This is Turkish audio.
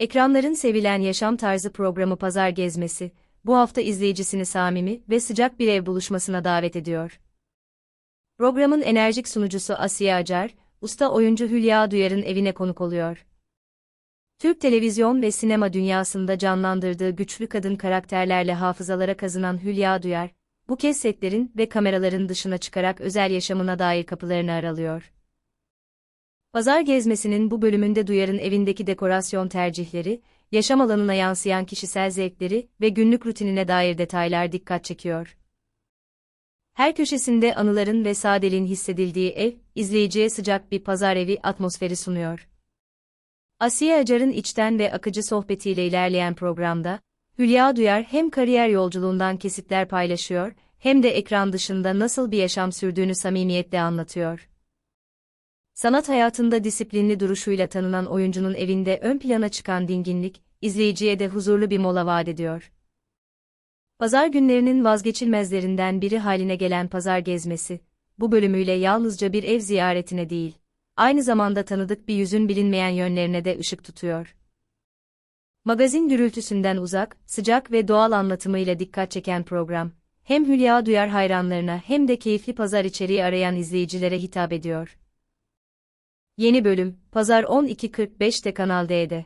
Ekranların sevilen yaşam tarzı programı Pazar Gezmesi, bu hafta izleyicisini samimi ve sıcak bir ev buluşmasına davet ediyor. Programın enerjik sunucusu Asiye Acar, usta oyuncu Hülya Duyar'ın evine konuk oluyor. Türk televizyon ve sinema dünyasında canlandırdığı güçlü kadın karakterlerle hafızalara kazınan Hülya Duyar, bu kez setlerin ve kameraların dışına çıkarak özel yaşamına dair kapılarını aralıyor. Pazar gezmesinin bu bölümünde Duyar'ın evindeki dekorasyon tercihleri, yaşam alanına yansıyan kişisel zevkleri ve günlük rutinine dair detaylar dikkat çekiyor. Her köşesinde anıların ve sadeliğin hissedildiği ev, izleyiciye sıcak bir pazar evi atmosferi sunuyor. Asiye Acar'ın içten ve akıcı sohbetiyle ilerleyen programda, Hülya Duyar hem kariyer yolculuğundan kesitler paylaşıyor, hem de ekran dışında nasıl bir yaşam sürdüğünü samimiyetle anlatıyor. Sanat hayatında disiplinli duruşuyla tanınan oyuncunun evinde ön plana çıkan dinginlik, izleyiciye de huzurlu bir mola vaat ediyor. Pazar günlerinin vazgeçilmezlerinden biri haline gelen pazar gezmesi, bu bölümüyle yalnızca bir ev ziyaretine değil, aynı zamanda tanıdık bir yüzün bilinmeyen yönlerine de ışık tutuyor. Magazin gürültüsünden uzak, sıcak ve doğal anlatımıyla dikkat çeken program, hem Hülya Duyar hayranlarına hem de keyifli pazar içeriği arayan izleyicilere hitap ediyor. Yeni bölüm, Pazar 12.45'te Kanal D'de.